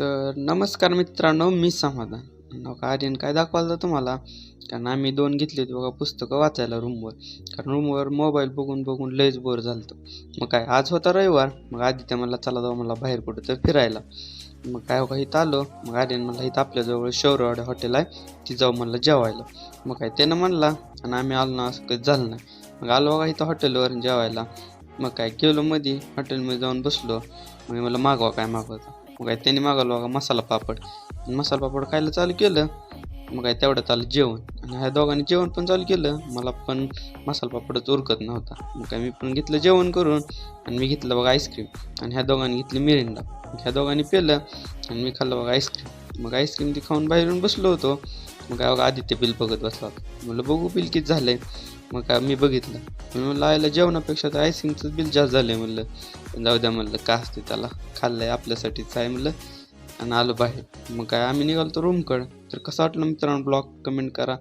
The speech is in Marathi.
तर नमस्कार मित्रांनो मी समाधान. नाव का आर्यन? काय दाखवायला तुम्हाला? कारण आम्ही दोन घेतली होती बघा पुस्तकं वाचायला रूमवर कारण रूमवर मोबाईल बघून बघून लयच बोर झालं मग काय आज होता रविवार. मग आदित्य मला चला जाऊ मला बाहेर कुठं तर फिरायला. मग काय हो बघा इथं आलो. मग आर्यन म्हणला इथं आपल्याजवळ शौरवाडा हॉटेल आहे. ती जाऊ म्हणलं जेवायला. मग काय त्यानं म्हणला आणि आम्ही आलो ना असं काही झालं नाही. मग आलो बघा इथं हॉटेलवर जेवायला. मग काय गेलो मध्ये हॉटेलमध्ये जाऊन बसलो. मग मला मागवा काय मागवायचं? मग काय त्यांनी मागवलं बघा मसाला पापड. मसाला पापड खायला चालू केलं. मग काय तेवढ्यात आलं जेवण. आणि ह्या दोघांनी जेवण पण चालू केलं. मला पण मसाला पापडच उरकत नव्हता. मग काय मी पण घेतलं जेवण करून. आणि मी घेतलं बघा आईस्क्रीम. आणि ह्या दोघांनी घेतली मिरिंदा मग ह्या दोघांनी पेलं. आणि मी खाल्लं बघा आईस्क्रीम. मग आईस्क्रीम ती खाऊन बाहेरून बसलो होतो. मग काय आदित्य बिल बघत बसला. म्हणलं बघू बिल किती झालंय? मग काय मी बघितलं. मी म्हणलं आयला जेवणापेक्षा तर आयसिंगचं बिल जास्त झालंय. म्हणलं जाऊ द्या म्हणलं का असते त्याला? खाल्लंय आपल्यासाठीच आहे म्हणलं आणि आलो बाहेर. मग काय आम्ही निघालो तर रूमकडं तर कसं वाटलं मित्रांनो ब्लॉग? कमेंट करा.